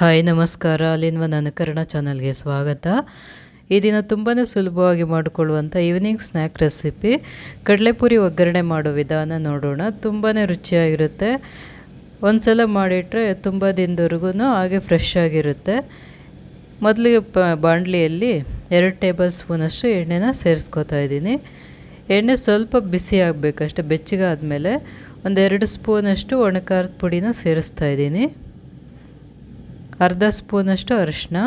Hi, ನಮಸ್ಕಾರ. ಅಲ್ಲಿನ್ವ ಒಂದು ಅನುಕರಣ ಚಾನಲ್ಗೆ ಸ್ವಾಗತ. ಈ ದಿನ ತುಂಬಾ ಸುಲಭವಾಗಿ ಮಾಡಿಕೊಳ್ಳುವಂಥ ಈವ್ನಿಂಗ್ ಸ್ನ್ಯಾಕ್ ರೆಸಿಪಿ ಕಡಲೆಪುರಿ ಒಗ್ಗರಣೆ ಮಾಡೋ ವಿಧಾನ ನೋಡೋಣ. ತುಂಬಾ ರುಚಿಯಾಗಿರುತ್ತೆ. ಒಂದು ಸಲ ಮಾಡಿಟ್ರೆ ತುಂಬ ದಿನದವರೆಗೂ ಹಾಗೆ ಫ್ರೆಶ್ ಆಗಿರುತ್ತೆ. ಮೊದಲಿಗೆ ಪ, ಬಾಣಲಿಯಲ್ಲಿ ಎರಡು ಟೇಬಲ್ ಸ್ಪೂನಷ್ಟು ಎಣ್ಣೆನ ಸೇರಿಸ್ಕೊತಾ ಇದ್ದೀನಿ. ಎಣ್ಣೆ ಸ್ವಲ್ಪ ಬಿಸಿ ಆಗಬೇಕು, ಅಷ್ಟೇ ಬೆಚ್ಚಗಾದಮೇಲೆ ಒಂದೆರಡು ಸ್ಪೂನಷ್ಟು ಒಣಕಾರದ ಪುಡಿನ ಸೇರಿಸ್ತಾ ಇದ್ದೀನಿ. ಅರ್ಧ ಸ್ಪೂನಷ್ಟು ಅರಿಶಿನ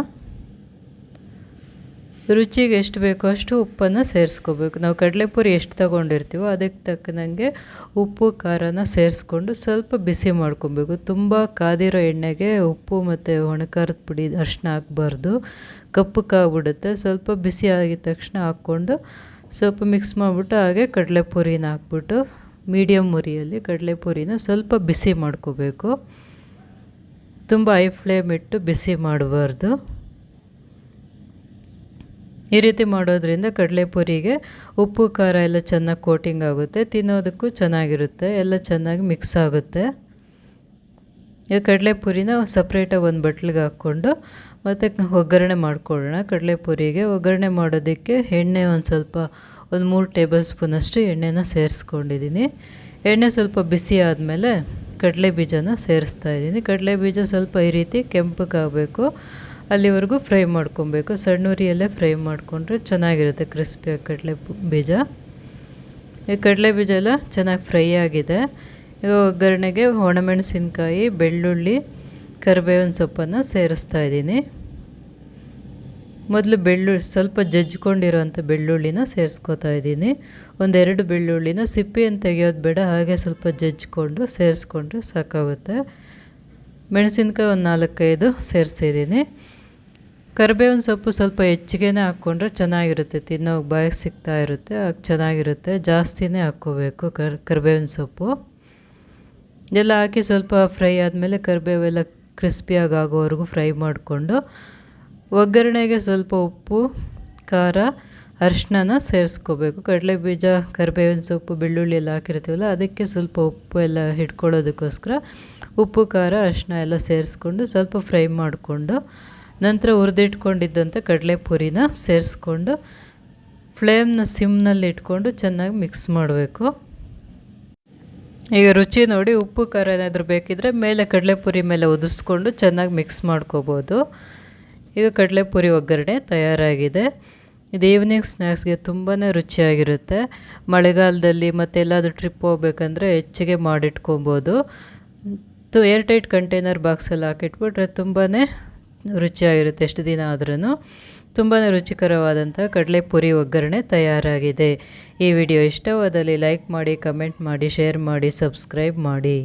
ರುಚಿಗೆ ಎಷ್ಟು ಬೇಕೋ ಅಷ್ಟು ಉಪ್ಪನ್ನು ಸೇರಿಸ್ಕೋಬೇಕು. ನಾವು ಕಡಲೆಪುರಿ ಎಷ್ಟು ತಗೊಂಡಿರ್ತೀವೋ ಅದಕ್ಕೆ ತಕ್ಕನಂಗೆ ಉಪ್ಪು, ಖಾರನ ಸೇರಿಸ್ಕೊಂಡು ಸ್ವಲ್ಪ ಬಿಸಿ ಮಾಡ್ಕೊಬೇಕು. ತುಂಬ ಕಾದಿರೋ ಎಣ್ಣೆಗೆ ಉಪ್ಪು ಮತ್ತು ಒಣಕಾರದ ಪುಡಿ ಅರಿಶಿನ ಹಾಕ್ಬಾರ್ದು. ಕಪ್ಪಕ್ಕಾಗ್ಬಿಡುತ್ತೆ ಸ್ವಲ್ಪ ಬಿಸಿ ಆಗಿದ ತಕ್ಷಣ ಹಾಕ್ಕೊಂಡು ಸ್ವಲ್ಪ ಮಿಕ್ಸ್ ಮಾಡಿಬಿಟ್ಟು ಹಾಗೆ ಕಡಲೆಪುರಿನ ಹಾಕ್ಬಿಟ್ಟು ಮೀಡಿಯಮ್ ಉರಿಯಲ್ಲಿ ಕಡಲೆಪುರಿನ ಸ್ವಲ್ಪ ಬಿಸಿ ಮಾಡ್ಕೋಬೇಕು. ತುಂಬ ಐ ಫ್ಲೇಮ್ ಇಟ್ಟು ಬಿಸಿ ಮಾಡಬಾರ್ದು. ಈ ರೀತಿ ಮಾಡೋದ್ರಿಂದ ಕಡಲೆಪುರಿಗೆ ಉಪ್ಪು, ಖಾರ ಎಲ್ಲ ಚೆನ್ನಾಗಿ ಕೋಟಿಂಗ್ ಆಗುತ್ತೆ. ತಿನ್ನೋದಕ್ಕೂ ಚೆನ್ನಾಗಿರುತ್ತೆ. ಎಲ್ಲ ಚೆನ್ನಾಗಿ ಮಿಕ್ಸ್ ಆಗುತ್ತೆ. ಈಗ ಕಡಲೆಪುರಿನ ಸಪ್ರೇಟಾಗಿ ಒಂದು ಬಟ್ಲಿಗೆ ಹಾಕ್ಕೊಂಡು ಮತ್ತು ಒಗ್ಗರಣೆ ಮಾಡ್ಕೊಳ್ಳೋಣ. ಕಡಲೆಪುರಿಗೆ ಒಗ್ಗರಣೆ ಮಾಡೋದಕ್ಕೆ ಎಣ್ಣೆ ಒಂದು ಸ್ವಲ್ಪ, ಒಂದು ಮೂರು ಟೇಬಲ್ ಸ್ಪೂನಷ್ಟು ಎಣ್ಣೆನ ಸೇರಿಸ್ಕೊಂಡಿದ್ದೀನಿ. ಎಣ್ಣೆ ಸ್ವಲ್ಪ ಬಿಸಿ ಆದಮೇಲೆ ಕಡಲೆ ಬೀಜನ ಸೇರಿಸ್ತಾ ಇದ್ದೀನಿ. ಕಡಲೆ ಬೀಜ ಸ್ವಲ್ಪ ಈ ರೀತಿ ಕೆಂಪಗಾಗಬೇಕು. ಅಲ್ಲಿವರೆಗೂ ಫ್ರೈ ಮಾಡ್ಕೊಬೇಕು. ಸಣ್ಣ ಉರಿಯಲ್ಲೇ ಫ್ರೈ ಮಾಡಿಕೊಂಡ್ರೆ ಚೆನ್ನಾಗಿರುತ್ತೆ ಕ್ರಿಸ್ಪಿಯಾಗಿ ಕಡಲೆ ಬೀಜ. ಈ ಕಡಲೆ ಬೀಜ ಎಲ್ಲ ಚೆನ್ನಾಗಿ ಫ್ರೈ ಆಗಿದೆ. ಈಗ ಒಗ್ಗರಣೆಗೆ ಒಣಮೆಣಸಿನ್ಕಾಯಿ, ಬೆಳ್ಳುಳ್ಳಿ, ಕರಿಬೇವಿನ ಸೊಪ್ಪನ್ನು ಸೇರಿಸ್ತಾ ಇದ್ದೀನಿ. ಮೊದಲು ಬೆಳ್ಳುಳ್ಳಿ, ಸ್ವಲ್ಪ ಜಜ್ಕೊಂಡಿರೋಂಥ ಬೆಳ್ಳುಳ್ಳಿನ ಸೇರಿಸ್ಕೋತಾ ಇದ್ದೀನಿ. ಒಂದೆರಡು ಬೆಳ್ಳುಳ್ಳಿನ ಸಿಪ್ಪೆಯನ್ನು ತೆಗೆಯೋದು ಬೇಡ, ಹಾಗೆ ಸ್ವಲ್ಪ ಜಜ್ಜಿಕೊಂಡು ಸೇರಿಸ್ಕೊಂಡ್ರೆ ಸಾಕಾಗುತ್ತೆ. ಮೆಣಸಿನ್ಕಾಯಿ ಒಂದು ನಾಲ್ಕೈದು ಸೇರಿಸಿದ್ದೀನಿ. ಕರಿಬೇವಿನ ಸೊಪ್ಪು ಸ್ವಲ್ಪ ಹೆಚ್ಚಿಗೆ ಹಾಕ್ಕೊಂಡ್ರೆ ಚೆನ್ನಾಗಿರುತ್ತೆ, ತಿನ್ನೋಕೆ ಬಾಯಿಗೆ ಸಿಗ್ತಾ ಇರುತ್ತೆ, ಆಗ ಚೆನ್ನಾಗಿರುತ್ತೆ. ಜಾಸ್ತಿನೇ ಹಾಕ್ಕೋಬೇಕು ಕರ್, ಕರಿಬೇವಿನ ಸೊಪ್ಪು. ಎಲ್ಲ ಹಾಕಿ ಸ್ವಲ್ಪ ಫ್ರೈ ಆದಮೇಲೆ ಕರಿಬೇವೆಲ್ಲ ಕ್ರಿಸ್ಪಿಯಾಗಿ ಆಗೋವರೆಗೂ ಫ್ರೈ ಮಾಡಿಕೊಂಡು ಒಗ್ಗರಣೆಗೆ ಸ್ವಲ್ಪ ಉಪ್ಪು, ಖಾರ ಅರಿಶಿನ ಸೇರಿಸ್ಕೋಬೇಕು. ಕಡಲೆ ಬೀಜ, ಕರಿಬೇವಿನ ಸೊಪ್ಪು, ಬೆಳ್ಳುಳ್ಳಿ ಎಲ್ಲ ಹಾಕಿರ್ತೀವಲ್ಲ, ಅದಕ್ಕೆ ಸ್ವಲ್ಪ ಉಪ್ಪು ಎಲ್ಲ ಹಿಡ್ಕೊಳ್ಳೋದಕ್ಕೋಸ್ಕರ ಉಪ್ಪು, ಖಾರ ಅರಿಶಿನ ಎಲ್ಲ ಸೇರಿಸ್ಕೊಂಡು ಸ್ವಲ್ಪ ಫ್ರೈ ಮಾಡಿಕೊಂಡು ನಂತರ ಹುರಿದಿಟ್ಕೊಂಡಿದ್ದಂಥ ಕಡಲೆ ಪುರಿನ ಸೇರಿಸ್ಕೊಂಡು ಫ್ಲೇಮ್ನ ಸಿಮ್ನಲ್ಲಿ ಇಟ್ಕೊಂಡು ಚೆನ್ನಾಗಿ ಮಿಕ್ಸ್ ಮಾಡಬೇಕು. ಈಗ ರುಚಿ ನೋಡಿ, ಉಪ್ಪು, ಖಾರ ಏನಾದರೂ ಬೇಕಿದ್ದರೆ ಮೇಲೆ ಕಡಲೆಪುರಿ ಮೇಲೆ ಉದಿಸ್ಕೊಂಡು ಚೆನ್ನಾಗಿ ಮಿಕ್ಸ್ ಮಾಡ್ಕೋಬೋದು. ಈಗ ಕಡಲೆಪುರಿ ಒಗ್ಗರಣೆ ತಯಾರಾಗಿದೆ. ಇದು ಈವ್ನಿಂಗ್ ಸ್ನ್ಯಾಕ್ಸ್ಗೆ ತುಂಬಾ ರುಚಿಯಾಗಿರುತ್ತೆ. ಮಳೆಗಾಲದಲ್ಲಿ ಮತ್ತು ಎಲ್ಲಾದರೂ ಟ್ರಿಪ್ ಹೋಗ್ಬೇಕಂದ್ರೆ ಹೆಚ್ಚಿಗೆ ಮಾಡಿಟ್ಕೊಬೋದು. ತು ಏರ್ ಟೈಟ್ ಕಂಟೈನರ್ ಬಾಕ್ಸಲ್ಲಿ ಹಾಕಿಟ್ಬಿಟ್ರೆ ತುಂಬಾ ರುಚಿಯಾಗಿರುತ್ತೆ ಎಷ್ಟು ದಿನ ಆದ್ರೂ ತುಂಬಾ ರುಚಿಕರವಾದಂಥ ಕಡಲೆಪುರಿ ಒಗ್ಗರಣೆ ತಯಾರಾಗಿದೆ. ಈ ವಿಡಿಯೋ ಇಷ್ಟವಾದಲ್ಲಿ ಲೈಕ್ ಮಾಡಿ ಕಮೆಂಟ್ ಮಾಡಿ ಶೇರ್ ಮಾಡಿ ಸಬ್ಸ್ಕ್ರೈಬ್ ಮಾಡಿ.